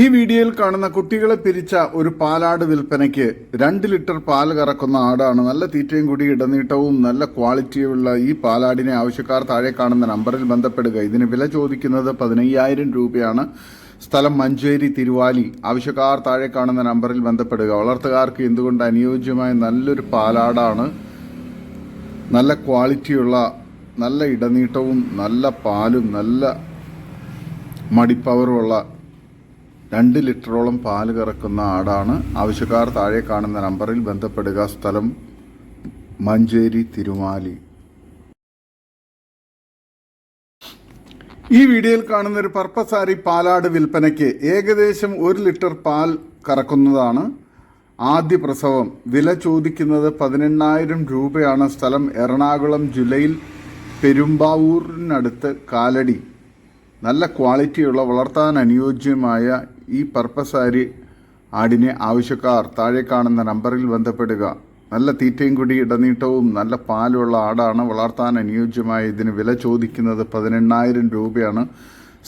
ഈ വീഡിയോയിൽ കാണുന്ന കുട്ടികളെ പിരിച്ച ഒരു പാലാട് വിൽപ്പനയ്ക്ക് രണ്ട് ലിറ്റർ പാൽ കറക്കുന്ന ആടാണ്. നല്ല തീറ്റയും കൂടി ഇടനീട്ടവും നല്ല ക്വാളിറ്റിയുമുള്ള ഈ പാലാടിനെ ആവശ്യക്കാർ താഴെ കാണുന്ന നമ്പറിൽ ബന്ധപ്പെടുക. ഇതിന് വില ചോദിക്കുന്നത് പതിനയ്യായിരം രൂപയാണ്. സ്ഥലം മഞ്ചേരി തിരുവാലി. ആവശ്യക്കാർ താഴെ കാണുന്ന നമ്പറിൽ ബന്ധപ്പെടുക. വളർത്തുകാർക്ക് എന്തുകൊണ്ട് അനുയോജ്യമായ നല്ലൊരു പാലാടാണ്? നല്ല ക്വാളിറ്റിയുള്ള നല്ല ഇടനീട്ടവും നല്ല പാലും നല്ല മടിപ്പവറുമുള്ള രണ്ട് ലിറ്ററോളം പാൽ കറക്കുന്ന ആടാണ്. ആവശ്യക്കാർ താഴെ കാണുന്ന നമ്പറിൽ ബന്ധപ്പെടുക. സ്ഥലം മഞ്ചേരി തിരുമാലി. ഈ വീഡിയോയിൽ കാണുന്ന ഒരു പർപ്പസാരി പാലാട് വിൽപ്പനയ്ക്ക് ഏകദേശം ഒരു ലിറ്റർ പാൽ കറക്കുന്നതാണ് ആദ്യ പ്രസവം. വില ചോദിക്കുന്നത് പതിനെണ്ണായിരം രൂപയാണ്. സ്ഥലം എറണാകുളം ജില്ലയിൽ പെരുമ്പാവൂരിനടുത്ത് കാലടി. നല്ല ക്വാളിറ്റിയുള്ള വളർത്താൻ അനുയോജ്യമായ ഈ പർപ്പസാരി ആടിനെ ആവശ്യക്കാർ താഴെ കാണുന്ന നമ്പറിൽ ബന്ധപ്പെടുക. നല്ല തീറ്റയും കൂടി ഇടനീട്ടവും നല്ല പാലുള്ള ആടാണ് വളർത്താൻ അനുയോജ്യമായ ഇതിന് വില ചോദിക്കുന്നത് പതിനെണ്ണായിരം രൂപയാണ്.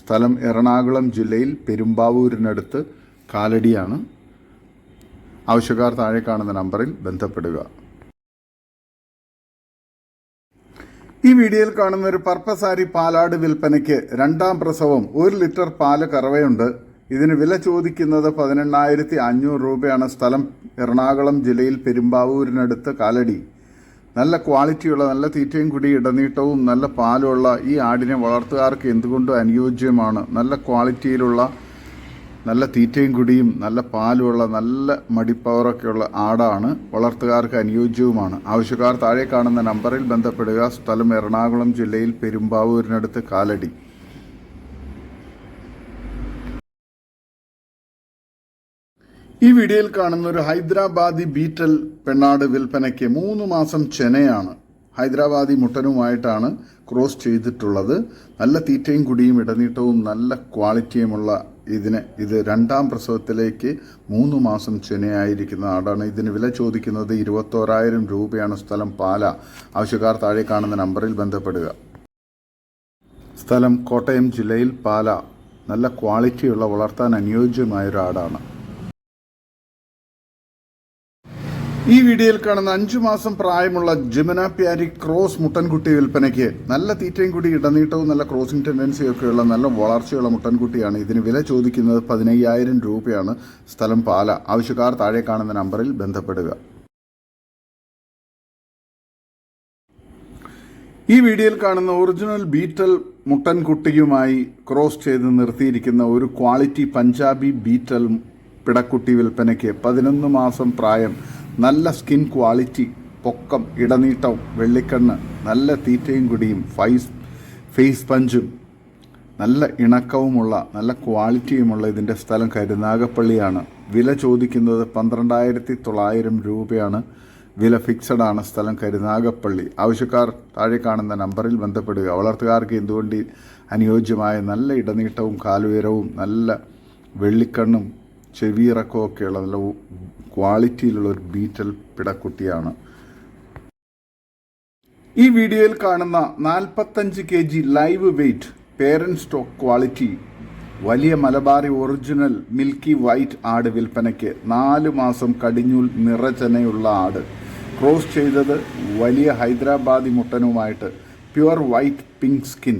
സ്ഥലം എറണാകുളം ജില്ലയിൽ പെരുമ്പാവൂരിനടുത്ത് കാലടിയാണ്. ആവശ്യക്കാർ താഴെ കാണുന്ന നമ്പറിൽ ബന്ധപ്പെടുക. ഈ വീഡിയോയിൽ കാണുന്ന ഒരു പർപ്പസാരി പാലാട് വിൽപ്പനയ്ക്ക് രണ്ടാം പ്രസവം ഒരു ലിറ്റർ പാൽ കറവയുണ്ട്. ഇതിന് വില ചോദിക്കുന്നത് പതിനെണ്ണായിരത്തി അഞ്ഞൂറ് രൂപയാണ് സ്ഥലം. എറണാകുളം ജില്ലയിൽ പെരുമ്പാവൂരിനടുത്ത് കാലടി. നല്ല ക്വാളിറ്റിയുള്ള നല്ല തീറ്റയും കുടി ഇടനീട്ടവും നല്ല പാലുമുള്ള ഈ ആടിനെ വളർത്തുകാർക്ക് എന്തുകൊണ്ടും അനുയോജ്യമാണ്. നല്ല ക്വാളിറ്റിയിലുള്ള നല്ല തീറ്റയും കുടിയും നല്ല പാലുമുള്ള നല്ല മടിപ്പവറൊക്കെയുള്ള ആടാണ് വളർത്തുകാർക്ക് അനുയോജ്യവുമാണ്. ആവശ്യക്കാർ താഴെ കാണുന്ന നമ്പറിൽ ബന്ധപ്പെടുക. സ്ഥലം എറണാകുളം ജില്ലയിൽ പെരുമ്പാവൂരിനടുത്ത് കാലടി. ഈ വീഡിയോയിൽ കാണുന്ന ഒരു ഹൈദരാബാദി ബീറ്റൽ പെണ്ണാട് വിൽപ്പനയ്ക്ക് മൂന്ന് മാസം ചെനയാണ് ഹൈദരാബാദി മുട്ടനുമായിട്ടാണ് ക്രോസ് ചെയ്തിട്ടുള്ളത്. നല്ല തീറ്റയും കുടിയും ഇടനീട്ടവും നല്ല ക്വാളിറ്റിയുമുള്ള ഇതിന് ഇത് രണ്ടാം പ്രസവത്തിലേക്ക് മൂന്ന് മാസം ചെനയായിരിക്കുന്ന ആടാണ്. ഇതിന് വില ചോദിക്കുന്നത് ഇരുപത്തോരായിരം രൂപയാണ്. സ്ഥലം പാല. ആവശ്യക്കാർ താഴെ കാണുന്ന നമ്പറിൽ ബന്ധപ്പെടുക. സ്ഥലം കോട്ടയം ജില്ലയിൽ പാല. നല്ല ക്വാളിറ്റിയുള്ള വളർത്താൻ അനുയോജ്യമായ ഒരു ആടാണ് ഈ വീഡിയോയിൽ കാണുന്ന അഞ്ചു മാസം പ്രായമുള്ള ജിമന പ്യാരി ക്രോസ് മുട്ടൻകുട്ടി വിൽപ്പനയ്ക്ക് നല്ല തീറ്റയും കൂടി ഇടനീട്ടവും നല്ല ക്രോസിംഗ് ടെൻഡൻസിയും ഒക്കെയുള്ള നല്ല വളർച്ചയുള്ള മുട്ടൻകുട്ടിയാണ്. ഇതിന് വില ചോദിക്കുന്നത് പതിനയ്യായിരം രൂപയാണ്. സ്ഥലം പാല. ആവശ്യക്കാർ താഴെ കാണുന്ന നമ്പറിൽ ബന്ധപ്പെടുക. ഈ വീഡിയോയിൽ കാണുന്ന ഒറിജിനൽ ബീറ്റൽ മുട്ടൻകുട്ടിയുമായി ക്രോസ് ചെയ്ത് നിർത്തിയിരിക്കുന്ന ഒരു ക്വാളിറ്റി പഞ്ചാബി ബീറ്റൽ പിടക്കുട്ടി വിൽപ്പനയ്ക്ക് പതിനൊന്ന് മാസം പ്രായം നല്ല സ്കിൻ ക്വാളിറ്റി പൊക്കം ഇടനീട്ടവും വെള്ളിക്കണ്ണ് നല്ല തീറ്റയും കുടിയും ഫൈസ് ഫേസ് പഞ്ചും നല്ല ഇണക്കവുമുള്ള നല്ല ക്വാളിറ്റിയുമുള്ള ഇതിന്റെ സ്ഥലം കരുനാഗപ്പള്ളിയാണ് വില ചോദിക്കുന്നത് പന്ത്രണ്ടായിരത്തി തൊള്ളായിരം രൂപയാണ്. വില ഫിക്സഡ് ആണ് സ്ഥലം കരുനാഗപ്പള്ളി ആവശ്യക്കാർ താഴെ കാണുന്ന നമ്പറിൽ ബന്ധപ്പെടുക. വളർത്തുകാർക്ക് എന്തുകൊണ്ട് അനുയോജ്യമായ നല്ല ഇടനീട്ടവും കാലുയരവും നല്ല വെള്ളിക്കണ്ണും ചെവിയിറക്കവും ഒക്കെയുള്ള നല്ല ക്വാളിറ്റിയിലുള്ള ഒരു ബീറ്റൽ പിടക്കുട്ടിയാണ്. ഈ വീഡിയോയിൽ കാണുന്ന നാൽപ്പത്തഞ്ച് K G live weight parent stock quality വലിയ മലബാറി ഒറിജിനൽ മിൽക്കി വൈറ്റ് ആട് വിൽപ്പനയ്ക്ക് നാല് മാസം കടിഞ്ഞൂൽ നിറചനയുള്ള ആട്. ക്രോസ് ചെയ്തത് വലിയ ഹൈദരാബാദി മുട്ടനുമായിട്ട് പ്യുവർ വൈറ്റ് പിങ്ക് സ്കിൻ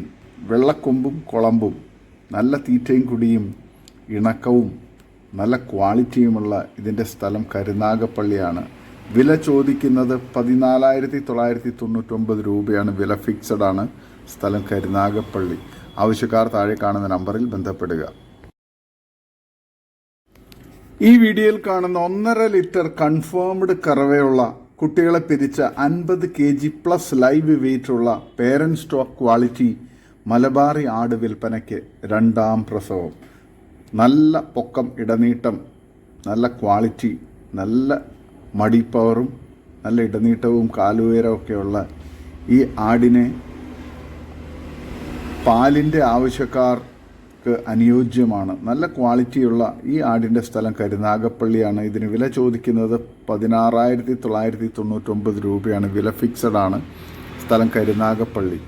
വെള്ളക്കൊമ്പും കുളമ്പും നല്ല തീറ്റയും കുടിയും ഇണക്കവും നല്ല ക്വാളിറ്റിയുമുള്ള ഇതിന്റെ സ്ഥലം കരുനാഗപ്പള്ളിയാണ്. വില ചോദിക്കുന്നത് പതിനാലായിരത്തി തൊള്ളായിരത്തി തൊണ്ണൂറ്റൊമ്പത് രൂപയാണ്. വില ഫിക്സഡ് ആണ് സ്ഥലം കരുനാഗപ്പള്ളി. ആവശ്യക്കാർ താഴെ കാണുന്ന നമ്പറിൽ ബന്ധപ്പെടുക. ഈ വീഡിയോയിൽ കാണുന്ന ഒന്നര ലിറ്റർ കൺഫേംഡ് കറവയുള്ള കുട്ടികളെ പിരിച്ച അൻപത് K G plus live weight ഉള്ള പേരന്റ് സ്റ്റോക്ക് ക്വാളിറ്റി മലബാറി ആട് വിൽപ്പനയ്ക്ക് രണ്ടാം പ്രസവം. നല്ല പൊക്കം ഇടനീട്ടം നല്ല ക്വാളിറ്റി നല്ല മടിപ്പവറും നല്ല ഇടനീട്ടവും കാലുയരമൊക്കെയുള്ള ഈ ആടിനെ പാലിന്റെ ആവശ്യക്കാർക്ക് അനുയോജ്യമാണ്. നല്ല ക്വാളിറ്റിയുള്ള ഈ ആടിന്റെ സ്ഥലം കരുനാഗപ്പള്ളിയാണ് ഇതിന് വില ചോദിക്കുന്നത് പതിനാറായിരത്തി തൊള്ളായിരത്തി തൊണ്ണൂറ്റൊമ്പത് രൂപയാണ്. വില ഫിക്സഡാണ് സ്ഥലം കരുനാഗപ്പള്ളി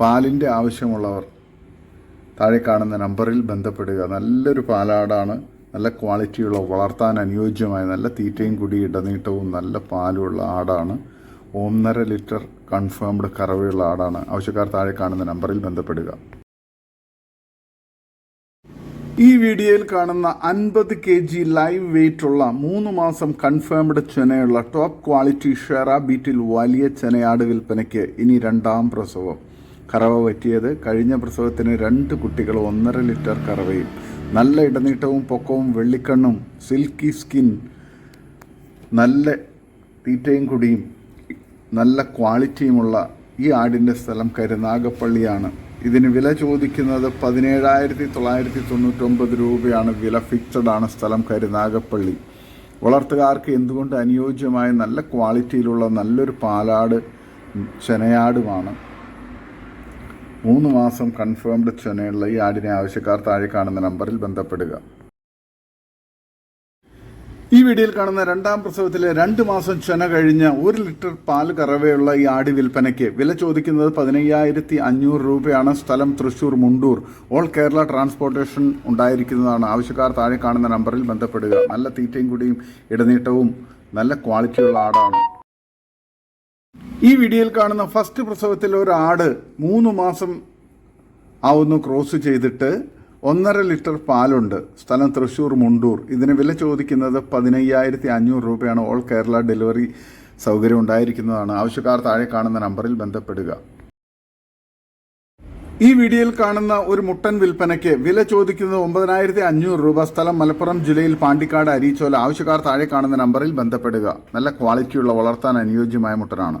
പാലിന്റെ ആവശ്യമുള്ളവർ താഴെ കാണുന്ന നമ്പറിൽ ബന്ധപ്പെടുക. നല്ലൊരു പാലാടാണ്. നല്ല ക്വാളിറ്റിയുള്ള വളർത്താൻ അനുയോജ്യമായ നല്ല തീറ്റയും കുടി ഇടനീട്ടവും നല്ല പാലുമുള്ള ആടാണ്. ഒന്നര ലിറ്റർ കൺഫേംഡ് കറവയുള്ള ആടാണ്. ആവശ്യക്കാർ താഴെ കാണുന്ന നമ്പറിൽ ബന്ധപ്പെടുക. ഈ വീഡിയോയിൽ കാണുന്ന അൻപത് കെ ജി ലൈവ് വെയിറ്റ് ഉള്ള മൂന്ന് മാസം കൺഫേംഡ് ചെനയുള്ള ടോപ്പ് ക്വാളിറ്റി ഷെറ ബീറ്റിൽ വലിയ ചെനയാട് വിൽപ്പനയ്ക്ക് ഇനി രണ്ടാം പ്രസവം. കറവ പറ്റിയത് കഴിഞ്ഞ പ്രസവത്തിന് രണ്ട് കുട്ടികൾ ഒന്നര ലിറ്റർ കറവയും നല്ല ഇടനീട്ടവും പൊക്കവും വെള്ളിക്കണ്ണും സിൽക്കി സ്കിൻ നല്ല തീറ്റയും കുടിയും നല്ല ക്വാളിറ്റിയുമുള്ള ഈ ആടിന്റെ സ്ഥലം കരുനാഗപ്പള്ളിയാണ് ഇതിന് വില ചോദിക്കുന്നത് പതിനേഴായിരത്തി തൊള്ളായിരത്തി തൊണ്ണൂറ്റൊമ്പത് രൂപയാണ്. വില ഫിക്സഡ് ആണ് സ്ഥലം കരുനാഗപ്പള്ളി വളർത്തുകാർക്ക് എന്തുകൊണ്ട് അനുയോജ്യമായ നല്ല ക്വാളിറ്റിയിലുള്ള നല്ലൊരു പാലാട് ചെനയാടുമാണ് മൂന്ന് മാസം കൺഫേംഡ് ചെനയുള്ള ഈ ആടിനെ ആവശ്യക്കാർ താഴെ കാണുന്ന നമ്പറിൽ ബന്ധപ്പെടുക. ഈ വീഡിയോയിൽ കാണുന്ന രണ്ടാം പ്രസവത്തിലെ രണ്ട് മാസം ചെന കഴിഞ്ഞ ഒരു ലിറ്റർ പാൽ കറവയുള്ള ഈ ആടി വിൽപ്പനയ്ക്ക് വില ചോദിക്കുന്നത് പതിനയ്യായിരത്തി അഞ്ഞൂറ് രൂപയാണ്. സ്ഥലം തൃശൂർ മുണ്ടൂർ. ഓൾ കേരള ട്രാൻസ്പോർട്ടേഷൻ ഉണ്ടായിരിക്കുന്നതാണ്. ആവശ്യക്കാർ താഴെ കാണുന്ന നമ്പറിൽ ബന്ധപ്പെടുക. നല്ല തീറ്റയും കൂടിയും ഇടനീട്ടവും നല്ല ക്വാളിറ്റിയുള്ള ആടാണ്. ഈ വീഡിയോയിൽ കാണുന്ന ഫസ്റ്റ് പ്രസവത്തിൽ ഒരു ആട് മൂന്ന് മാസം ആവുന്നു ക്രോസ് ചെയ്തിട്ട് ഒന്നര ലിറ്റർ പാലുണ്ട്. സ്ഥലം തൃശ്ശൂർ മുണ്ടൂർ. ഇതിന് വില ചോദിക്കുന്നത് പതിനയ്യായിരത്തി അഞ്ഞൂറ് രൂപയാണ്. ഓൾ കേരള ഡെലിവറി സൗകര്യം ഉണ്ടായിരിക്കുന്നതാണ്. ആവശ്യക്കാർ താഴെ കാണുന്ന നമ്പറിൽ ബന്ധപ്പെടുക. ഈ വീഡിയോയിൽ കാണുന്ന ഒരു മുട്ടൻ വിൽപ്പനയ്ക്ക് വില ചോദിക്കുന്നത് ഒമ്പതിനായിരത്തി അഞ്ഞൂറ് രൂപ. സ്ഥലം മലപ്പുറം ജില്ലയിൽ പാണ്ടിക്കാട് അരീച്ചോല. ആവശ്യക്കാർ താഴെ കാണുന്ന നമ്പറിൽ ബന്ധപ്പെടുക. നല്ല ക്വാളിറ്റിയുള്ള വളർത്താൻ അനുയോജ്യമായ മുട്ടനാണ്.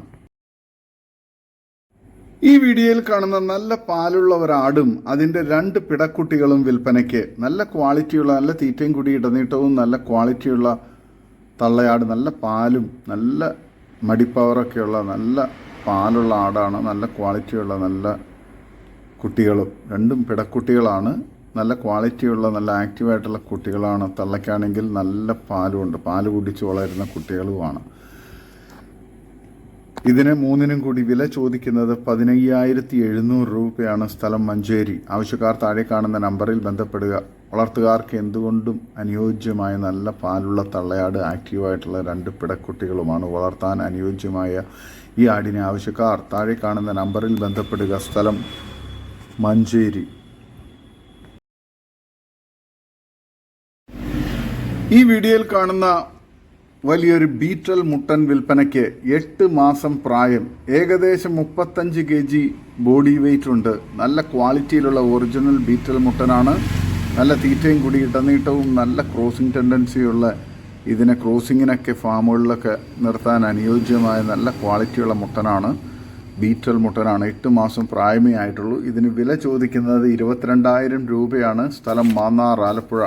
ഈ വീഡിയോയിൽ കാണുന്ന നല്ല പാലുള്ള ഒരാടും അതിന്റെ രണ്ട് പിടക്കുട്ടികളും വിൽപ്പനയ്ക്ക് നല്ല ക്വാളിറ്റിയുള്ള നല്ല തീറ്റയും കൂടി ഇടനീട്ടവും നല്ല ക്വാളിറ്റിയുള്ള തള്ളയാട് നല്ല പാലും നല്ല മടിപ്പവറൊക്കെയുള്ള നല്ല പാലുള്ള ആടാണ് നല്ല ക്വാളിറ്റിയുള്ള നല്ല കുട്ടികളും. രണ്ടും പിടക്കുട്ടികളാണ്. നല്ല ക്വാളിറ്റിയുള്ള നല്ല ആക്റ്റീവായിട്ടുള്ള കുട്ടികളാണ്. തള്ളയ്ക്കാണെങ്കിൽ നല്ല പാലുമുണ്ട്. പാൽ കുടിച്ച് വളരുന്ന കുട്ടികളുമാണ്. ഇതിന് മൂന്നിനും കൂടി വില ചോദിക്കുന്നത് പതിനയ്യായിരത്തി എഴുന്നൂറ് രൂപയാണ് സ്ഥലം മഞ്ചേരി. ആവശ്യക്കാർ താഴെ കാണുന്ന നമ്പറിൽ ബന്ധപ്പെടുക. വളർത്തുകാർക്ക് എന്തുകൊണ്ടും അനുയോജ്യമായ നല്ല പാലുള്ള തള്ളയാട് ആക്റ്റീവായിട്ടുള്ള രണ്ട് പിടക്കുട്ടികളുമാണ് വളർത്താൻ അനുയോജ്യമായ ഈ ആടിനെ ആവശ്യക്കാർ താഴെ കാണുന്ന നമ്പറിൽ ബന്ധപ്പെടുക. സ്ഥലം മഞ്ചേരി. ഈ വീഡിയോയിൽ കാണുന്ന വലിയൊരു ബീറ്റൽ മുട്ടൻ വിൽപ്പനയ്ക്ക് എട്ട് മാസം പ്രായം ഏകദേശം മുപ്പത്തഞ്ച് കെ ജി ബോഡി വെയിറ്റ് ഉണ്ട്. നല്ല ക്വാളിറ്റിയിലുള്ള ഒറിജിനൽ ബീറ്റൽ മുട്ടനാണ്. നല്ല തീറ്റയും കൂടി ഇടനീട്ടവും നല്ല ക്രോസിംഗ് ടെൻഡൻസിയുള്ള ഇതിനെ ക്രോസിങ്ങിനൊക്കെ ഫാമുകളിലൊക്കെ നിർത്താൻ അനുയോജ്യമായ നല്ല ക്വാളിറ്റിയുള്ള മുട്ടനാണ്. ബീറ്റൽ മുട്ടനാണ്. എട്ട് മാസം പ്രായമേ ആയിട്ടുള്ളൂ. ഇതിന് വില ചോദിക്കുന്നത് ഇരുപത്തിരണ്ടായിരം രൂപയാണ്. സ്ഥലം മാന്നാർ ആലപ്പുഴ.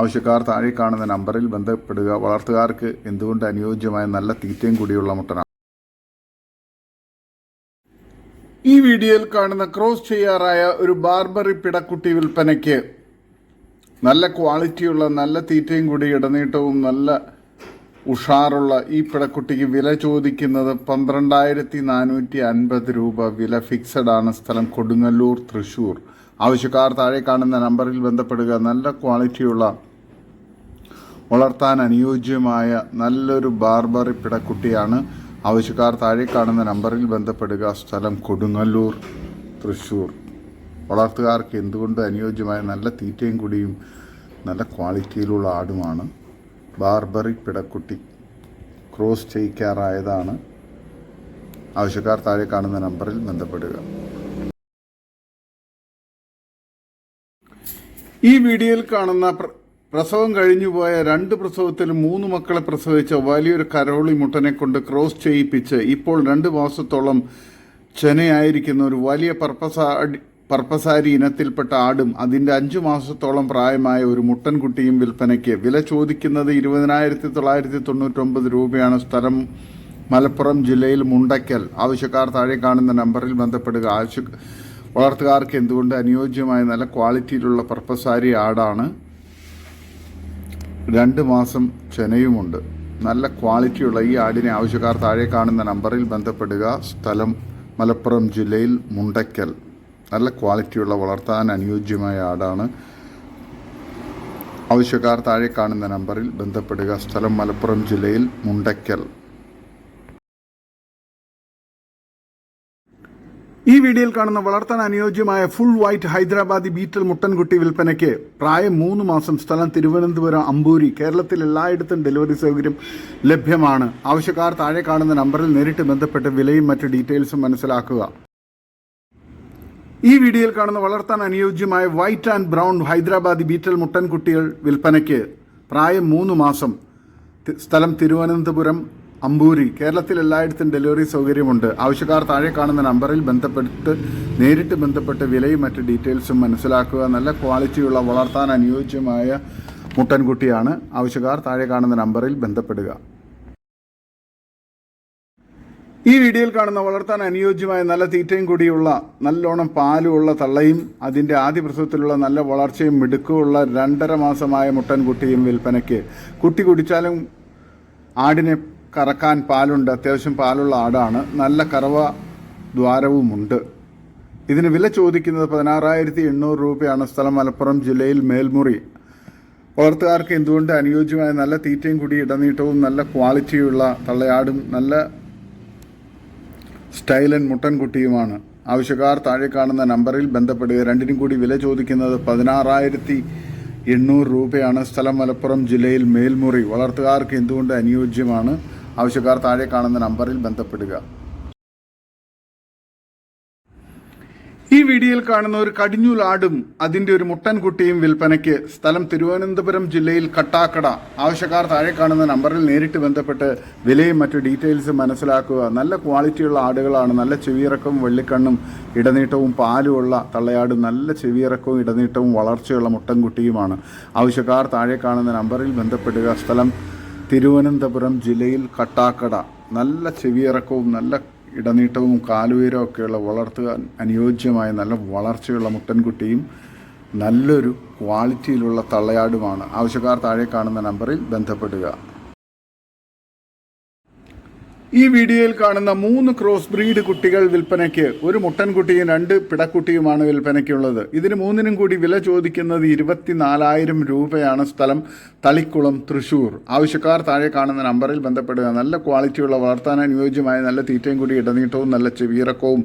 ആവശ്യക്കാർ താഴെ കാണുന്ന നമ്പറിൽ ബന്ധപ്പെടുക. വളർത്തുകാർക്ക് എന്തുകൊണ്ട് അനുയോജ്യമായ നല്ല തീറ്റയും കൂടിയുള്ള മുട്ടനാണ്? ഈ വീഡിയോയിൽ കാണുന്ന ക്രോസ് ചെയ്യാറായ ഒരു ബാർബറി പിടക്കുട്ടി വിൽപ്പനയ്ക്ക് നല്ല ക്വാളിറ്റിയുള്ള നല്ല തീറ്റയും കൂടി ഇടനീട്ടവും നല്ല ഉഷാറുള്ള ഈ പിടക്കുട്ടിക്ക് വില ചോദിക്കുന്നത് പന്ത്രണ്ടായിരത്തി നാനൂറ്റി അൻപത് രൂപ. വില ഫിക്സഡ് ആണ്. സ്ഥലം കൊടുങ്ങല്ലൂർ തൃശൂർ. ആവശ്യക്കാർ താഴെ കാണുന്ന നമ്പറിൽ ബന്ധപ്പെടുക. നല്ല ക്വാളിറ്റിയുള്ള വളർത്താൻ അനുയോജ്യമായ നല്ലൊരു ബാർബറി പിടക്കുട്ടിയാണ് ആവശ്യക്കാർ. താഴെ കാണുന്ന നമ്പറിൽ ബന്ധപ്പെടുക. സ്ഥലം കൊടുങ്ങല്ലൂർ തൃശ്ശൂർ. വളർത്തുകാർക്ക് എന്തുകൊണ്ട് അനുയോജ്യമായ നല്ല തീറ്റയും കുടിയും നല്ല ക്വാളിറ്റിയിലുള്ള ആടുമാണ് ബാർബറി പിടക്കുട്ടി? ക്രോസ് ചെയ്യിക്കാറായതാണ്. ആവശ്യക്കാർ താഴെ കാണുന്ന നമ്പറിൽ ബന്ധപ്പെടുക. ഈ വീഡിയോയിൽ കാണുന്ന പ്രസവം കഴിഞ്ഞുപോയ രണ്ട് പ്രസവത്തിൽ മൂന്ന് മക്കളെ പ്രസവിച്ച വലിയൊരു കരോളി മുട്ടനെ കൊണ്ട് ക്രോസ് ചെയ്യിപ്പിച്ച് ഇപ്പോൾ രണ്ട് മാസത്തോളം ചെനയായിരിക്കുന്ന ഒരു വലിയ പർപ്പസ പർപ്പസാരി ഇനത്തിൽപ്പെട്ട ആടും അതിന്റെ അഞ്ചു മാസത്തോളം പ്രായമായ ഒരു മുട്ടൻകുട്ടിയും വിൽപ്പനയ്ക്ക് വില ചോദിക്കുന്നത് ഇരുപതിനായിരത്തി തൊള്ളായിരത്തി തൊണ്ണൂറ്റൊമ്പത് രൂപയാണ്. സ്ഥലം മലപ്പുറം ജില്ലയിൽ മുണ്ടയ്ക്കൽ ആവശ്യക്കാർ താഴെ കാണുന്ന നമ്പറിൽ ബന്ധപ്പെടുക. ആവശ്യ വളർത്തുകാർക്ക് എന്തുകൊണ്ട് അനുയോജ്യമായ നല്ല ക്വാളിറ്റിയിലുള്ള പർപ്പസാരി ആടാണ് രണ്ട് മാസം ചെനയുമുണ്ട്. നല്ല ക്വാളിറ്റിയുള്ള ഈ ആടിനെ ആവശ്യക്കാർ താഴെ കാണുന്ന നമ്പറിൽ ബന്ധപ്പെടുക. സ്ഥലം മലപ്പുറം ജില്ലയിൽ മുണ്ടയ്ക്കൽ. നല്ല ക്വാളിറ്റിയുള്ള വളർത്താൻ അനുയോജ്യമായ ആടാണ്. ആവശ്യക്കാർ താഴെ കാണുന്ന നമ്പറിൽ ബന്ധപ്പെടുക. സ്ഥലം മലപ്പുറം ജില്ലയിൽ മുണ്ടയ്ക്കൽ. ഈ വീഡിയോയിൽ കാണുന്ന വളർത്താൻ അനുയോജ്യമായ ഫുൾ വൈറ്റ് ഹൈദരാബാദി ബീറ്റൽ മുട്ടൻകുട്ടി വിൽപ്പനയ്ക്ക് പ്രായം മൂന്ന് മാസം സ്ഥലം തിരുവനന്തപുരം അമ്പൂരി കേരളത്തിൽ എല്ലായിടത്തും ഡെലിവറി സൗകര്യം ലഭ്യമാണ്. ആവശ്യക്കാർ താഴെ കാണുന്ന നമ്പറിൽ നേരിട്ട് ബന്ധപ്പെട്ട് വിലയും മറ്റ് ഡീറ്റെയിൽസും മനസ്സിലാക്കുക. ഈ വീഡിയോയിൽ കാണുന്ന വളർത്താൻ അനുയോജ്യമായ white and brown Hyderabadi Beetal മുട്ടൻകുട്ടികൾ വിൽപ്പനയ്ക്ക് പ്രായം മൂന്ന് മാസം സ്ഥലം തിരുവനന്തപുരം അമ്പൂരി. കേരളത്തിൽ എല്ലായിടത്തും ഡെലിവറി സൗകര്യമുണ്ട്. ആവശ്യക്കാർ താഴെ കാണുന്ന നമ്പറിൽ ബന്ധപ്പെട്ട് നേരിട്ട് ബന്ധപ്പെട്ട് വിലയും മറ്റ് ഡീറ്റെയിൽസും മനസ്സിലാക്കുക. നല്ല ക്വാളിറ്റിയുള്ള വളർത്താൻ അനുയോജ്യമായ മുട്ടൻകുട്ടിയാണ്. ആവശ്യക്കാർ താഴെ കാണുന്ന നമ്പറിൽ ബന്ധപ്പെടുക. ഈ വീഡിയോയിൽ കാണുന്ന വളർത്താൻ അനുയോജ്യമായ നല്ല തീറ്റയും കൂടിയുള്ള നല്ലോണം പാലുമുള്ള തള്ളയും അതിന്റെ ആദ്യ പ്രസവത്തിലുള്ള നല്ല വളർച്ചയും മിടുക്കുമുള്ള രണ്ടര മാസമായ മുട്ടൻകുട്ടിയും വിൽപ്പനയ്ക്ക്. കുട്ടി കുടിച്ചാലും ആടിനെ കറക്കാൻ പാലുണ്ട്. അത്യാവശ്യം പാലുള്ള ആടാണ്. നല്ല കറവ ദ്വാരവുമുണ്ട്. ഇതിന് വില ചോദിക്കുന്നത് പതിനാറായിരത്തി എണ്ണൂറ് രൂപയാണ്. സ്ഥലം മലപ്പുറം ജില്ലയിൽ മേൽമുറി. വളർത്തുകാർക്ക് എന്തുകൊണ്ട് അനുയോജ്യമായ നല്ല തീറ്റയും കൂടി ഇടനീട്ടവും നല്ല ക്വാളിറ്റിയുള്ള തള്ളയാടും നല്ല സ്റ്റൈലൻ മുട്ടൻകുട്ടിയുമാണ് ആവശ്യക്കാർ താഴെ കാണുന്ന നമ്പറിൽ ബന്ധപ്പെടുക. രണ്ടിനും കൂടി വില ചോദിക്കുന്നത് പതിനാറായിരത്തി എണ്ണൂറ് രൂപയാണ്. സ്ഥലം മലപ്പുറം ജില്ലയിൽ മേൽമുറി. വളർത്തുകാർക്ക് എന്തുകൊണ്ട് അനുയോജ്യമാണ്? ആവശ്യക്കാർ താഴെ കാണുന്ന നമ്പറിൽ ബന്ധപ്പെടുക. ഈ വീഡിയോയിൽ കാണുന്ന ഒരു കടിഞ്ഞൂൽ ആടും അതിന്റെ ഒരു മുട്ടൻകുട്ടിയും വിൽപ്പനയ്ക്ക് സ്ഥലം തിരുവനന്തപുരം ജില്ലയിൽ കട്ടാക്കട. ആവശ്യക്കാർ താഴെ കാണുന്ന നമ്പറിൽ നേരിട്ട് ബന്ധപ്പെട്ട് വിലയും മറ്റു ഡീറ്റെയിൽസും മനസ്സിലാക്കുക. നല്ല ക്വാളിറ്റിയുള്ള ആടുകളാണ്. നല്ല ചെവിയിറക്കവും വെള്ളിക്കണ്ണും ഇടനീട്ടവും പാലുമുള്ള തള്ളയാടും. നല്ല ചെവിയിറക്കവും ഇടനീട്ടവും വളർച്ചയുള്ള മുട്ടൻകുട്ടിയുമാണ് ആവശ്യക്കാർ താഴെ കാണുന്ന നമ്പറിൽ ബന്ധപ്പെടുക. സ്ഥലം തിരുവനന്തപുരം ജില്ലയിൽ കട്ടാക്കട നല്ല ചെവിയിറക്കവും നല്ല ഇടനീട്ടവും കാലുയരവും ഒക്കെയുള്ള വളർത്തുവാൻ അനുയോജ്യമായ നല്ല വളർച്ചയുള്ള മുട്ടൻകുട്ടിയും നല്ലൊരു ക്വാളിറ്റിയിലുള്ള തള്ളയാടുമാണ്. ആവശ്യക്കാർ താഴെ കാണുന്ന നമ്പറിൽ ബന്ധപ്പെടുക. ഈ വീഡിയോയിൽ കാണുന്ന മൂന്ന് ക്രോസ് ബ്രീഡ് കുട്ടികൾ വിൽപ്പനയ്ക്ക് ഒരു മുട്ടൻകുട്ടിയും രണ്ട് പിടക്കുട്ടിയുമാണ് വിൽപ്പനയ്ക്കുള്ളത്. ഇതിന് മൂന്നിനും കൂടി വില ചോദിക്കുന്നത് ഇരുപത്തിനാലായിരം രൂപയാണ് സ്ഥലം തളിക്കുളം തൃശൂർ. ആവശ്യക്കാർ താഴെ കാണുന്ന നമ്പറിൽ ബന്ധപ്പെടുക. നല്ല ക്വാളിറ്റിയുള്ള വളർത്താൻ അനുയോജ്യമായ നല്ല തീറ്റയും കൂടി ഇടനീട്ടവും നല്ല ചെവിയിറക്കവും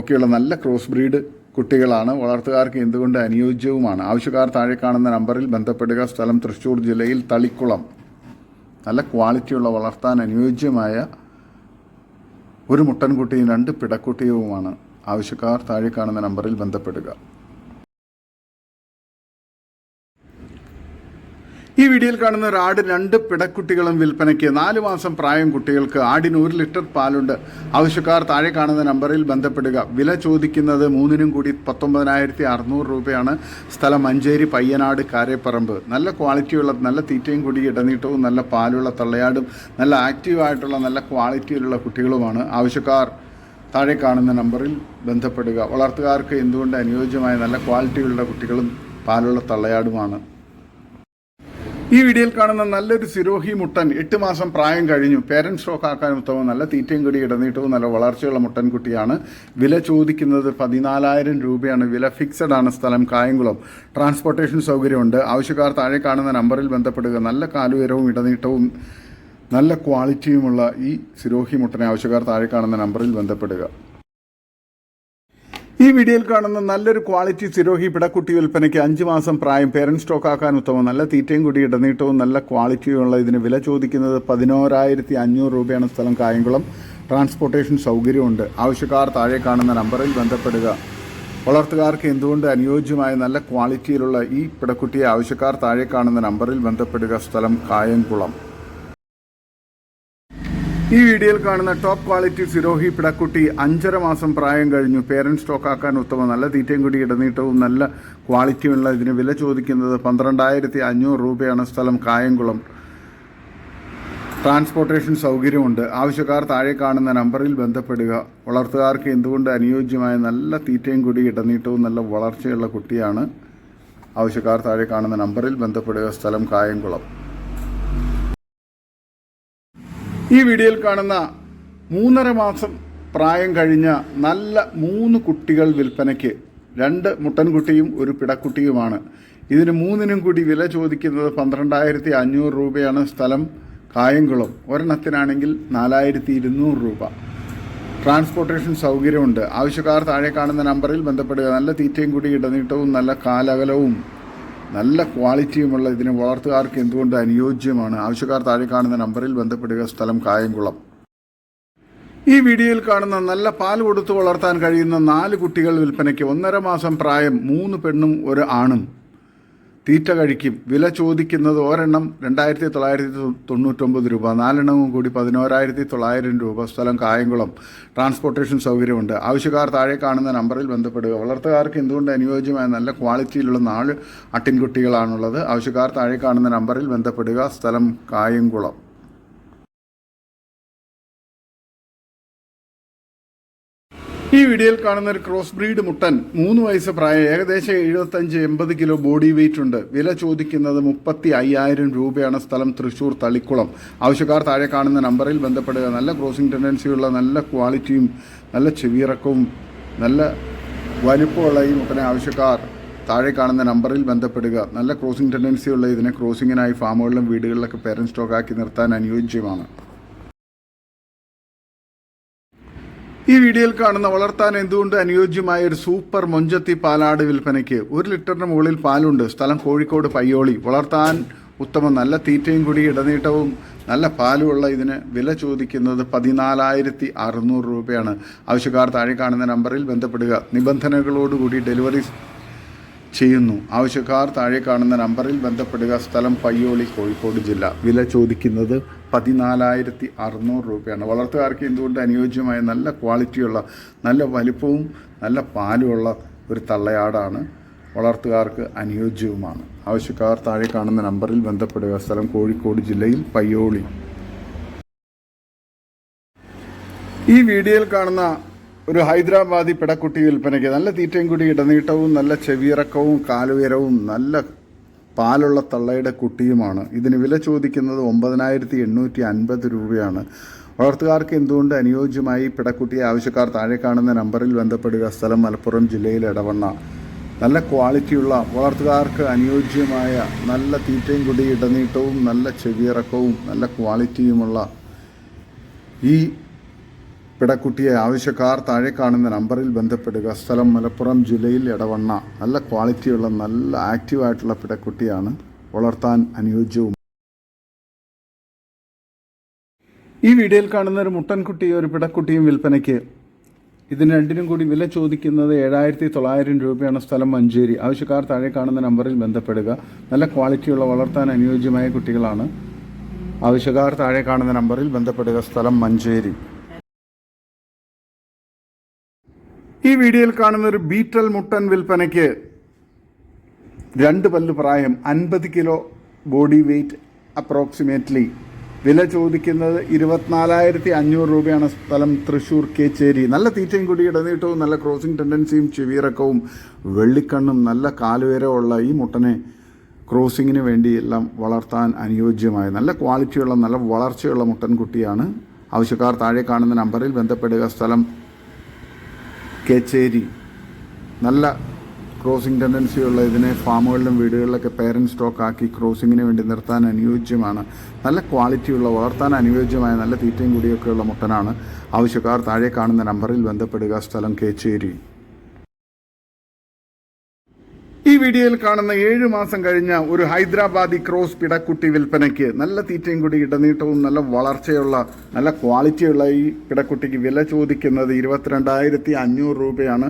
ഒക്കെയുള്ള നല്ല ക്രോസ് ബ്രീഡ് കുട്ടികളാണ്. വളർത്തുകാർക്ക് എന്തുകൊണ്ട് അനുയോജ്യവുമാണ്? ആവശ്യക്കാർ താഴെ കാണുന്ന നമ്പറിൽ ബന്ധപ്പെടുക. സ്ഥലം തൃശൂർ ജില്ലയിൽ തളിക്കുളം. നല്ല ക്വാളിറ്റിയുള്ള വളർത്താൻ അനുയോജ്യമായ ഒരു മുട്ടൻകുട്ടിയും രണ്ട് പിടക്കുട്ടിയുമാണ് ആവശ്യക്കാർ താഴെ കാണുന്ന നമ്പറിൽ ബന്ധപ്പെടുക. ഈ വീഡിയോയിൽ കാണുന്ന ഒരു ആട് രണ്ട് പിടക്കുട്ടികളും വിൽപ്പനയ്ക്ക് നാല് മാസം പ്രായം കുട്ടികൾക്ക് ആടിന് ഒരു ലിറ്റർ പാലുണ്ട്. ആവശ്യക്കാർ താഴെ കാണുന്ന നമ്പറിൽ ബന്ധപ്പെടുക. വില ചോദിക്കുന്നത് മൂന്നിനും കൂടി പത്തൊമ്പതിനായിരത്തി അറുന്നൂറ് രൂപയാണ്. സ്ഥലം മഞ്ചേരി പയ്യനാട് കാരേപ്പറമ്പ്. നല്ല ക്വാളിറ്റിയുള്ള നല്ല തീറ്റയും കൂടി ഇടനീട്ടവും നല്ല പാലുള്ള തള്ളയാടും നല്ല ആക്റ്റീവായിട്ടുള്ള നല്ല ക്വാളിറ്റിയിലുള്ള കുട്ടികളുമാണ്. ആവശ്യക്കാർ താഴെ കാണുന്ന നമ്പറിൽ ബന്ധപ്പെടുക. വളർത്തുകാർക്ക് എന്തുകൊണ്ട് അനുയോജ്യമായ നല്ല ക്വാളിറ്റിയുള്ള കുട്ടികളും പാലുള്ള തള്ളയാടുമാണ്? ഈ വീഡിയോയിൽ കാണുന്ന നല്ലൊരു സിരോഹി മുട്ടൻ എട്ട് മാസം പ്രായം കഴിഞ്ഞു. പേരന്റ് സ്റ്റോക്ക് ആക്കാൻ ഉത്തമം. നല്ല തീറ്റയും കൂടി ഇടനീട്ടവും നല്ല വളർച്ചയുള്ള മുട്ടൻകുട്ടിയാണ് വില ചോദിക്കുന്നത് പതിനാലായിരം രൂപയാണ്. വില ഫിക്സഡ് ആണ് സ്ഥലം കായംകുളം. ട്രാൻസ്പോർട്ടേഷൻ സൗകര്യമുണ്ട്. ആവശ്യക്കാർ താഴെ കാണുന്ന നമ്പറിൽ ബന്ധപ്പെടുക. നല്ല കാലുയരവും ഇടനീട്ടവും നല്ല ക്വാളിറ്റിയുമുള്ള ഈ സിരോഹി മുട്ടനെ ആവശ്യക്കാർ താഴെ കാണുന്ന നമ്പറിൽ ബന്ധപ്പെടുക. ഈ വീഡിയോയിൽ കാണുന്ന നല്ലൊരു ക്വാളിറ്റി സിരോഹി പിടക്കുട്ടി വിൽപ്പനയ്ക്ക് അഞ്ച് മാസം പ്രായം പേരന്റ് സ്റ്റോക്ക് ആക്കാൻ ഉത്തമം നല്ല തീറ്റയും കൂടി ഇടനീട്ടവും നല്ല ക്വാളിറ്റിയുള്ള ഇതിന് വില ചോദിക്കുന്നത് പതിനോരായിരത്തി അഞ്ഞൂറ് രൂപയാണ് സ്ഥലം കായംകുളം. ട്രാൻസ്പോർട്ടേഷൻ സൗകര്യമുണ്ട്. ആവശ്യക്കാർ താഴെ കാണുന്ന നമ്പറിൽ ബന്ധപ്പെടുക. വളർത്തുകാർക്ക് എന്തുകൊണ്ട് അനുയോജ്യമായ നല്ല ക്വാളിറ്റിയിലുള്ള ഈ പിടക്കുട്ടിയെ ആവശ്യക്കാർ താഴെ കാണുന്ന നമ്പറിൽ ബന്ധപ്പെടുക സ്ഥലം കായംകുളം. ഈ വീഡിയോയിൽ കാണുന്ന ടോപ്പ് ക്വാളിറ്റി സിരോഹി പിടക്കുട്ടി അഞ്ചര മാസം പ്രായം കഴിഞ്ഞു. പേരൻസ് സ്റ്റോക്ക് ആക്കാൻ ഉത്തമം. നല്ല തീറ്റയും കൂടി ഇടനീട്ടവും നല്ല ക്വാളിറ്റിയുമുള്ള ഇതിന് വില ചോദിക്കുന്നത് പന്ത്രണ്ടായിരത്തി അഞ്ഞൂറ് രൂപയാണ് സ്ഥലം കായംകുളം. ട്രാൻസ്പോർട്ടേഷൻ സൗകര്യമുണ്ട്. ആവശ്യക്കാർ താഴെ കാണുന്ന നമ്പറിൽ ബന്ധപ്പെടുക. വളർത്തുകാർക്ക് എന്തുകൊണ്ട് അനുയോജ്യമായ നല്ല തീറ്റയും കൂടി ഇടനീട്ടവും നല്ല വളർച്ചയുള്ള കുട്ടിയാണ്? ആവശ്യക്കാർ താഴെ കാണുന്ന നമ്പറിൽ ബന്ധപ്പെടുക. സ്ഥലം കായംകുളം. ഈ വീഡിയോയിൽ കാണുന്ന മൂന്നര മാസം പ്രായം കഴിഞ്ഞ നല്ല മൂന്ന് കുട്ടികൾ വിൽപ്പനയ്ക്ക് രണ്ട് മുട്ടൻകുട്ടിയും ഒരു പിടക്കുട്ടിയുമാണ്. ഇതിന് മൂന്നിനും കൂടി വില ചോദിക്കുന്നത് പന്ത്രണ്ടായിരത്തി അഞ്ഞൂറ് രൂപയാണ് സ്ഥലം. കായംകുളം ഒരെണ്ണത്തിനാണെങ്കിൽ നാലായിരത്തി ഇരുന്നൂറ് രൂപ. ട്രാൻസ്പോർട്ടേഷൻ സൗകര്യമുണ്ട്. ആവശ്യക്കാർ താഴെ കാണുന്ന നമ്പറിൽ ബന്ധപ്പെടുക. നല്ല തീറ്റയും കൂടി ഇടനീട്ടവും നല്ല കാലകലവും. നല്ല ക്വാളിറ്റിയുമുള്ള ഇതിന് വളർത്തുകാർക്ക് എന്തുകൊണ്ട് അനുയോജ്യമാണ്? ആവശ്യക്കാർ താഴെ കാണുന്ന നമ്പറിൽ ബന്ധപ്പെടുക. സ്ഥലം കായംകുളം. ഈ വീഡിയോയിൽ കാണുന്ന നല്ല പാൽ കൊടുത്തു വളർത്താൻ കഴിയുന്ന നാല് കുട്ടികൾ വിൽപ്പനയ്ക്ക് ഒന്നര മാസം പ്രായം മൂന്ന് പെണ്ണും ഒരു ആണും. തീറ്റ കഴിക്കും. വില ചോദിക്കുന്നത് ഒരെണ്ണം രണ്ടായിരത്തി തൊള്ളായിരത്തി തൊണ്ണൂറ്റൊമ്പത് രൂപ. നാലെണ്ണവും കൂടി പതിനോരായിരത്തി തൊള്ളായിരം രൂപ. സ്ഥലം കായംകുളം. ട്രാൻസ്പോർട്ടേഷൻ സൗകര്യമുണ്ട്. ആവശ്യക്കാർ താഴെ കാണുന്ന നമ്പറിൽ ബന്ധപ്പെടുക. വളർത്തുകാർക്ക് എന്തുകൊണ്ട് അനുയോജ്യമായ നല്ല ക്വാളിറ്റിയിലുള്ള നാല് അട്ടിൻകുട്ടികളാണുള്ളത് ആവശ്യക്കാർ താഴെ കാണുന്ന നമ്പറിൽ ബന്ധപ്പെടുക. സ്ഥലം കായംകുളം. ഈ വീഡിയോയിൽ കാണുന്ന ഒരു ക്രോസ് ബ്രീഡ് മുട്ടൻ മൂന്ന് വയസ്സ് പ്രായം ഏകദേശം എഴുപത്തഞ്ച് എൺപത് കിലോ ബോഡി വെയിറ്റ് ഉണ്ട്. വില ചോദിക്കുന്നത് മുപ്പത്തി അയ്യായിരം രൂപയാണ്. സ്ഥലം തൃശ്ശൂർ തളിക്കുളം. ആവശ്യക്കാർ താഴെ കാണുന്ന നമ്പറിൽ ബന്ധപ്പെടുക. നല്ല ക്രോസിംഗ് ടെൻഡൻസിയുള്ള നല്ല ക്വാളിറ്റിയും നല്ല ചെവിയിറക്കവും നല്ല വലിപ്പമുള്ള ഈ മുട്ടനെ ആവശ്യക്കാർ താഴെ കാണുന്ന നമ്പറിൽ ബന്ധപ്പെടുക. നല്ല ക്രോസിംഗ് ടെൻഡൻസിയുള്ള ഇതിനെ ക്രോസിങ്ങിനായി ഫാമുകളിലും വീടുകളിലൊക്കെ പേരന്റ് സ്റ്റോക്കാക്കി നിർത്താൻ അനുയോജ്യമാണ്. ഈ വീഡിയോയിൽ കാണുന്ന വളർത്താൻ എന്തുകൊണ്ട് അനുയോജ്യമായ ഒരു സൂപ്പർ മൊഞ്ചത്തി പാലാട് വിൽപ്പനയ്ക്ക് ഒരു ലിറ്ററിന് മുകളിൽ പാലുണ്ട്? സ്ഥലം കോഴിക്കോട് പയ്യോളി. വളർത്താൻ ഉത്തമം. നല്ല തീറ്റയും കൂടി ഇടനീട്ടവും നല്ല പാലുമുള്ള ഇതിന് വില ചോദിക്കുന്നത് പതിനാലായിരത്തി അറുന്നൂറ് രൂപയാണ്. ആവശ്യക്കാർ താഴെ കാണുന്ന നമ്പറിൽ ബന്ധപ്പെടുക. നിബന്ധനകളോടുകൂടി ഡെലിവറി ചെയ്യുന്നു. ആവശ്യക്കാർ താഴെ കാണുന്ന നമ്പറിൽ ബന്ധപ്പെടുക. സ്ഥലം പയ്യോളി കോഴിക്കോട് ജില്ല. വില ചോദിക്കുന്നത് പതിനാലായിരത്തി അറുന്നൂറ് രൂപയാണ്. വളർത്തുകാർക്ക് എന്തുകൊണ്ട് അനുയോജ്യമായ നല്ല ക്വാളിറ്റിയുള്ള നല്ല വലിപ്പവും നല്ല പാലുമുള്ള ഒരു തള്ളയാടാണ് വളർത്തുകാർക്ക് അനുയോജ്യവുമാണ്. ആവശ്യക്കാർ താഴെ കാണുന്ന നമ്പറിൽ ബന്ധപ്പെടുക. സ്ഥലം കോഴിക്കോട് ജില്ലയിൽ പയ്യോളി. ഈ വീഡിയോയിൽ കാണുന്ന ഒരു ഹൈദരാബാദി പിടക്കുട്ടി വിൽപ്പനയ്ക്ക് നല്ല തീറ്റയും കൂടി ഇടനീട്ടവും നല്ല ചെവിയിറക്കവും കാലുയരവും നല്ല പാലുള്ള തള്ളയുടെ കുട്ടിയുമാണ്. ഇതിന് വില ചോദിക്കുന്നത് ഒമ്പതിനായിരത്തി എണ്ണൂറ്റി അൻപത് രൂപയാണ്. വളർത്തുകാർക്ക് എന്തുകൊണ്ട് അനുയോജ്യമായി പിടക്കുട്ടിയെ ആവശ്യക്കാർ താഴെ കാണുന്ന നമ്പറിൽ ബന്ധപ്പെടുക? സ്ഥലം മലപ്പുറം ജില്ലയിൽ ഇടവണ്ണ നല്ല ക്വാളിറ്റിയുള്ള വളർത്തുകാർക്ക് അനുയോജ്യമായ നല്ല തീറ്റയും കൂടി ഇടനീട്ടവും നല്ല ചെവിയിറക്കവും നല്ല ക്വാളിറ്റിയുമുള്ള ഈ പിടക്കുട്ടിയെ ആവശ്യക്കാർ താഴെ കാണുന്ന നമ്പറിൽ ബന്ധപ്പെടുക. സ്ഥലം മലപ്പുറം ജില്ലയിൽ ഇടവണ്ണ നല്ല ക്വാളിറ്റിയുള്ള നല്ല ആക്റ്റീവായിട്ടുള്ള പിടക്കുട്ടിയാണ് വളർത്താൻ അനുയോജ്യവും. ഈ വീഡിയോയിൽ കാണുന്ന ഒരു മുട്ടൻകുട്ടിയും ഒരു പിടക്കുട്ടിയും വിൽപ്പനയ്ക്ക്. ഇതിന് രണ്ടിനും കൂടി വില ചോദിക്കുന്നത് ഏഴായിരത്തി തൊള്ളായിരം രൂപയാണ് സ്ഥലം മഞ്ചേരി. ആവശ്യക്കാർ താഴെ കാണുന്ന നമ്പറിൽ ബന്ധപ്പെടുക. നല്ല ക്വാളിറ്റിയുള്ള വളർത്താൻ അനുയോജ്യമായ കുട്ടികളാണ്. ആവശ്യക്കാർ താഴെ കാണുന്ന നമ്പറിൽ ബന്ധപ്പെടുക. സ്ഥലം മഞ്ചേരി. ഈ വീഡിയോയിൽ കാണുന്ന ഒരു ബീറ്റൽ മുട്ടൻ വിൽപ്പനയ്ക്ക് രണ്ട് പല്ല് പ്രായം അൻപത് കിലോ ബോഡി വെയ്റ്റ് അപ്രോക്സിമേറ്റ്ലി. വില ചോദിക്കുന്നത് ഇരുപത്തിനാലായിരത്തി അഞ്ഞൂറ് രൂപയാണ് സ്ഥലം തൃശ്ശൂർ കേച്ചേരി. നല്ല തീറ്റയും കൂടി ഇടനീട്ടവും നല്ല ക്രോസിംഗ് ടെൻഡൻസിയും ചെവിയിറക്കവും വെള്ളിക്കണ്ണും നല്ല കാലുവരവുള്ള ഈ മുട്ടനെ ക്രോസിങ്ങിന് വേണ്ടി എല്ലാം വളർത്താൻ അനുയോജ്യമായ നല്ല ക്വാളിറ്റിയുള്ള നല്ല വളർച്ചയുള്ള മുട്ടൻകുട്ടിയാണ്. ആവശ്യക്കാർ താഴെ കാണുന്ന നമ്പറിൽ ബന്ധപ്പെടുക. സ്ഥലം കേച്ചേരി. നല്ല ക്രോസിംഗ് ടെൻഡൻസിയുള്ള ഇതിനെ ഫാമുകളിലും വീടുകളിലൊക്കെ പേരന്റ് സ്റ്റോക്ക് ആക്കി ക്രോസിങ്ങിന് വേണ്ടി നിർത്താൻ അനുയോജ്യമാണ്. നല്ല ക്വാളിറ്റിയുള്ള വളർത്താൻ അനുയോജ്യമായ നല്ല തീറ്റയും കൂടിയൊക്കെയുള്ള മുട്ടനാണ് ആവശ്യക്കാർ. താഴെ കാണുന്ന നമ്പറിൽ ബന്ധപ്പെടുക. സ്ഥലം കേച്ചേരി. വീഡിയോയിൽ കാണുന്ന ഏഴ് മാസം കഴിഞ്ഞ ഒരു ഹൈദരാബാദി ക്രോസ് പിടക്കുട്ടി വിൽപ്പനയ്ക്ക് നല്ല തീറ്റയും കൂടി ഇടനീട്ടവും നല്ല വളർച്ചയുള്ള നല്ല ക്വാളിറ്റിയുള്ള ഈ പിടക്കുട്ടിക്ക് വില ചോദിക്കുന്നത് ഇരുപത്തിരണ്ടായിരത്തി അഞ്ഞൂറ് രൂപയാണ്.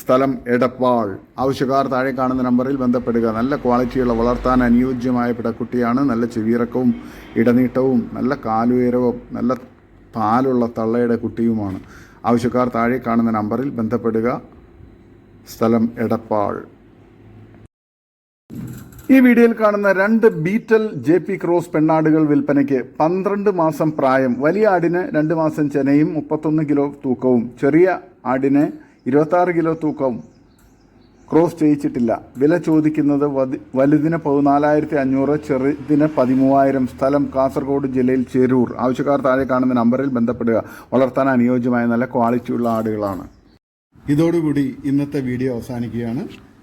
സ്ഥലം എടപ്പാൾ. ആവശ്യക്കാർ താഴെ കാണുന്ന നമ്പറിൽ ബന്ധപ്പെടുക. നല്ല ക്വാളിറ്റിയുള്ള വളർത്താൻ അനുയോജ്യമായ പിടക്കുട്ടിയാണ്. നല്ല ചെവിയിറക്കവും ഇടനീട്ടവും നല്ല കാലുയരവും നല്ല പാലുള്ള തള്ളയുടെ കുട്ടിയുമാണ്. ആവശ്യക്കാർ താഴെ കാണുന്ന നമ്പറിൽ ബന്ധപ്പെടുക. സ്ഥലം എടപ്പാൾ. ഈ വീഡിയോയിൽ കാണുന്ന രണ്ട് ബീറ്റൽ ജെ പി ക്രോസ് പെണ്ണാടുകൾ വിൽപ്പനയ്ക്ക് പന്ത്രണ്ട് മാസം പ്രായം വലിയ ആടിന് രണ്ട് മാസം ചെനയും മുപ്പത്തൊന്ന് കിലോ തൂക്കവും ചെറിയ ആടിന് ഇരുപത്താറ് കിലോ തൂക്കവും. ക്രോസ് ചെയ്യിച്ചിട്ടില്ല വില ചോദിക്കുന്നത് വലുതിന് പതിനാലായിരത്തി അഞ്ഞൂറ് ചെറുതിന് പതിമൂവായിരം. സ്ഥലം കാസർഗോഡ് ജില്ലയിൽ ചേരൂർ. ആവശ്യക്കാർ താഴെ കാണുന്ന നമ്പറിൽ ബന്ധപ്പെടുക. വളർത്താൻ അനുയോജ്യമായ നല്ല ക്വാളിറ്റിയുള്ള ആടുകളാണ്. ഇതോടുകൂടി ഇന്നത്തെ വീഡിയോ അവസാനിക്കുകയാണ്.